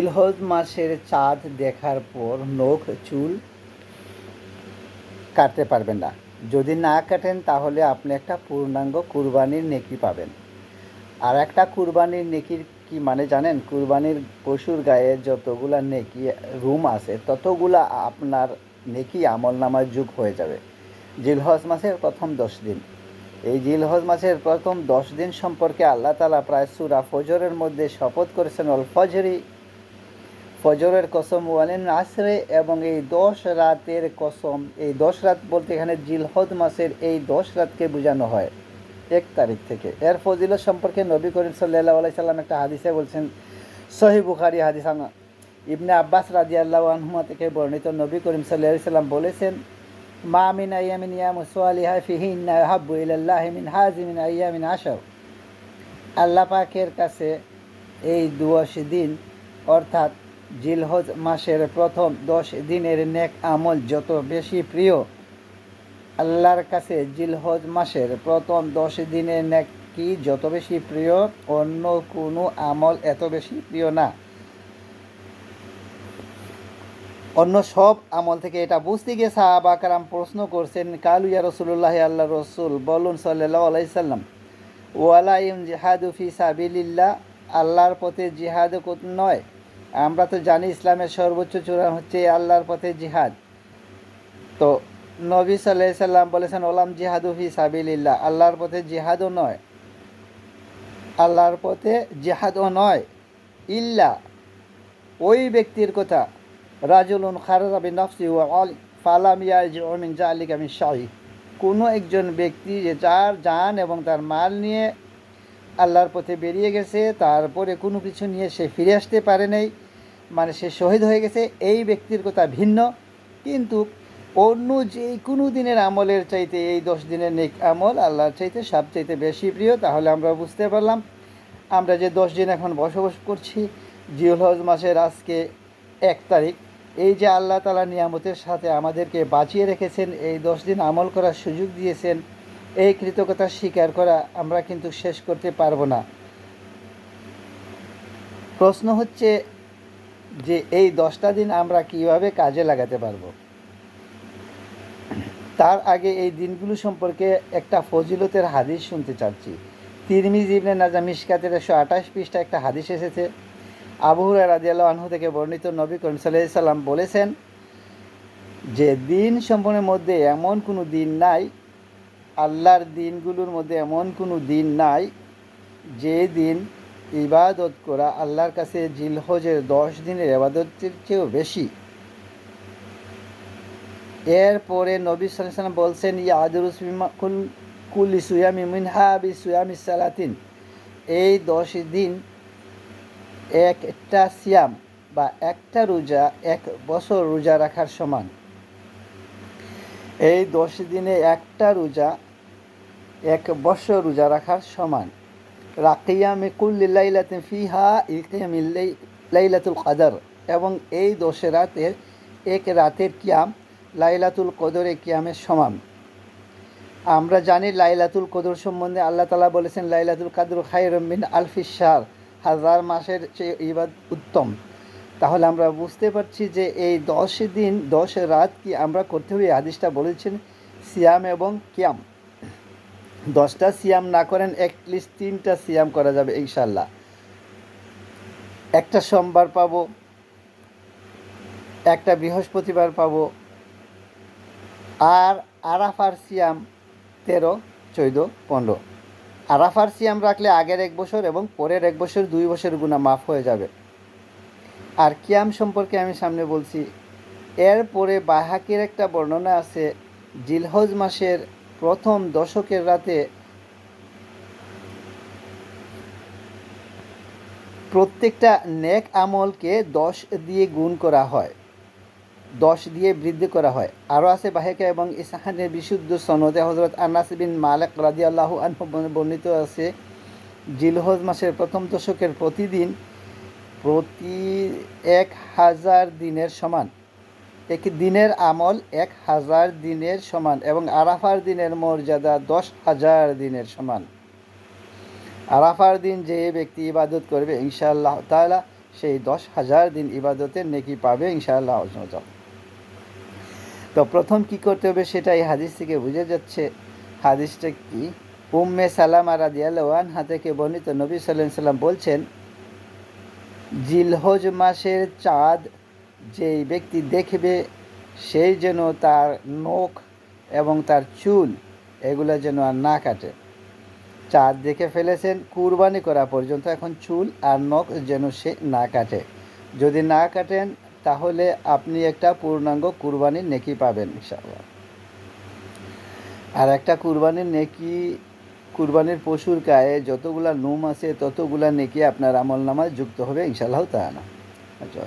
জিলহজ মাসের চাঁদ দেখার পর নখ, চুল কাটতে পারবেন না। যদি না কাটেন, তাহলে আপনি একটা পূর্ণাঙ্গ কুরবানির নেকি পাবেন। আর একটা কুরবানির নেকির কি মানে জানেন? কুরবানির পশুর গায়ে যতগুলা নেকি, রুম আছে, ততগুলা আপনার নেকি আমল নামার যুগ হয়ে যাবে। জিলহজ মাসের প্রথম দশ দিন। এই জিলহজ মাসের প্রথম দশ দিন সম্পর্কে আল্লাহ তালা প্রায় সুরা ফজরের মধ্যে শপথ করেছেন অল ফজরি ফজরের কসম ওয়ালেন আসরে এবং এই দশ রাতের কসম, এই দশ রাত বলতে এখানে জিলহদ মাসের এই দশ রাতকে বোঝানো হয় এক তারিখ থেকে। এর ফজিলত সম্পর্কে নবী করিম সাল্লাহ আলাই সাল্লাম একটা হাদিসে বলছেন সহি বুখারি হাদিস আনা- ইবনে আব্বাস রাজি আল্লাহ আনহুমা থেকে বর্ণিত নবী করিম সাল্লাহ সাল্লাম বলেছেন, মা মিন আইয়ামিন ইয়াম সোয়ালিহা ফিহিন্না হাব্বু ইলাল্লাহি মিন হাজিমিন আইয়ামিন আশার। আল্লাহ পাকের কাছে এই দশ দিন অর্থাৎ জিলহজ মাসের প্রথম দশ দিনের নেক আমল যত বেশি প্রিয়, আল্লাহর কাছে জিলহজ মাসের প্রথম দশ দিনের নেক কি যত বেশি প্রিয়, অন্য কোনো আমল এত বেশি প্রিয় না। অন্য সব আমল থেকে এটা বুঝতে গিয়ে সাহাবা কারাম প্রশ্ন করছেন, কালু ইয়া রসুল্লাহ আল্লাহ রসুল? বলুন সাল্লাহ আলাইসাল্লাম ওয়ালা ইম জিহাদু ফি সাবিলিল্লাহ? আল্লাহর পথে জিহাদ নয়। আমরা তো জানি ইসলামের সর্বোচ্চ চূড়ান হচ্ছে আল্লাহর পথে জিহাদ। তো নবী সাল্লাহ সাল্লাম বলেছেন, ওলাম জিহাদু ফি সাবিলিল্লাহ আল্লাহর পথে জিহাদও নয়। আল্লাহর পথে জিহাদও নয়। ইল্লা ওই ব্যক্তির কথা, রাজুলুন খারাবি নফসি ও অল ফালাম ইয়ারজিমিন জালিক আমি শাহি কোনো একজন ব্যক্তি যে যার যান এবং তার মাল নিয়ে আল্লাহর পথে বেরিয়ে গেছে, তারপরে কোনো কিছু নিয়ে সে ফিরে আসতে পারে নাই। মানে সে শহীদ হয়ে গেছে, এই ব্যক্তির কথা ভিন্ন। কিন্তু অন্য যে কোনো দিনের আমলের চাইতে এই দশ দিনের নেক আমল আল্লাহর চাইতে সবচাইতে বেশি প্রিয়, তাহলে আমরা বুঝতে পারলাম। আমরা যে দশ দিন এখন বসবাস করছি জিওলহজ মাসের আজকে এক তারিখ, এই যে আল্লাহ তালা নিয়ামতের সাথে আমাদেরকে বাঁচিয়ে রেখেছেন, এই দশ দিন আমল করার সুযোগ দিয়েছেন এই কৃতজ্ঞতা স্বীকার করা আমরা কিন্তু শেষ করতে পারব না। প্রশ্ন হচ্ছে যে এই দশটা দিন আমরা কীভাবে কাজে লাগাতে পারব? তার আগে এই দিনগুলো সম্পর্কে একটা ফজিলতের হাদিস শুনতে চাচ্ছি। তিরমিজ ইবনে নাজা মিশকাতের একশো আঠাশ পৃষ্ঠা একটা হাদিস এসেছে। আবহুরা রাজিয়াল্লাহ আনহু থেকে বর্ণিত নবী করিম সাল্লাম বলেছেন যে দিন সম্পূর্ণের মধ্যে এমন কোনো দিন নাই আল্লাহর দিনগুলোর মধ্যে এমন কোনো দিন নাই যে দিন ইবাদত করা আল্লাহর কাছে জিলহজের দশ দিনের ইবাদতের চেয়েও বেশি। এরপরে নবী সাল্লাম বলছেন ইয়াদুরুস কুল, কুলি সুয়ামি মিনহা বি সুয়ামি সালাতিন। এই দশ দিন একটা সিয়াম বা একটা রোজা এক বছর রোজা রাখার সমান। এই দশ দিনে একটা রোজা, এক বছর রোজা রাখার সমান। রাকিয়ামে কুল্লিল্লাইলাতিন ফিহা লাইলাতুল কাদার। এবং এই দশে রাতের, এক রাতের কিয়াম লাইলাতুল কদরে কিয়ামের সমান। আমরা জানি লাইলাতুল কদর সম্বন্ধে আল্লাহ তালা বলেছেন, লাইলাতুল কাদর খাইরমিন আলফিসার হাজার মাসের চেয়ে ইবাদ উত্তম। তাহলে আমরা বুঝতে পারছি যে এই দশ দিন, দশ রাত কি আমরা করতে হবে? আদিশটা বলেছেন সিয়াম এবং কিয়াম। দশটা সিয়াম না করেন, অ্যাটলিস্ট তিনটা সিয়াম করা যাবে ইনশাল্লাহ একটা সোমবার পাবো, একটা বৃহস্পতিবার পাবো, আর আরাফার সিয়াম তেরো, চৌদ্দ, পনেরো। আরাফার সিয়াম রাখলে আগের এক বছর এবং পরের এক বছর দুই বছর গুণা মাফ হয়ে যাবে। আর কিয়াম সম্পর্কে আমি সামনে বলছি। এরপরে বাহাকের একটা বর্ণনা আছে, জিলহজ মাসের প্রথম দশকের রাতে প্রত্যেকটা নেক আমলকে দশ দিয়ে গুণ করা হয়, দশ দিয়ে বৃদ্ধি করা হয়। আরও আছে বাহেকা এবং ইসাহানের বিশুদ্ধ সনদে হজরত আনাস বিন মালেক রাজি আল্লাহ বর্ণিত আছে, জিলহজ মাসের প্রথম দশকের প্রতিদিন প্রতি এক হাজার দিনের সমান। এক দিনের আমল এক হাজার দিনের সমান এবং আরাফার দিনের মর্যাদা দশ হাজার দিনের সমান। আরাফার দিন যে ব্যক্তি ইবাদত করবে, ইনশাআল্লাহ তাআলা সেই দশ হাজার দিন ইবাদতের নেকি পাবে ইনশাআল্লাহ। তো প্রথম কি করতে হবে সেটা এই হাদিস থেকে বুঝে যাচ্ছে। হাদিসটা কি? উম্মে সালাম সালামা রাদিয়াল্লাহান হাতেকে বর্ণিত নবী সাল্লাম বলছেন জিলহজ মাসের চাঁদ যেই ব্যক্তি দেখবে সেই যেন তার নখ এবং তার চুল এগুলো যেন আর না কাটে। চাঁদ দেখে ফেলেছেন, কুরবানি করা পর্যন্ত এখন চুল আর নখ যেন সে না কাটে। যদি না কাটেন, তাহলে আপনি একটা পূর্ণাঙ্গ কুরবানির নেকি পাবেন আর একটা কুরবানির নেকি কুরবানির পশুর গায়ে যতগুলা নোম আছে, ততগুলা নেকি আপনার আমল নামায় যুক্ত হবে ইনশাল্লাহ না আচ্ছা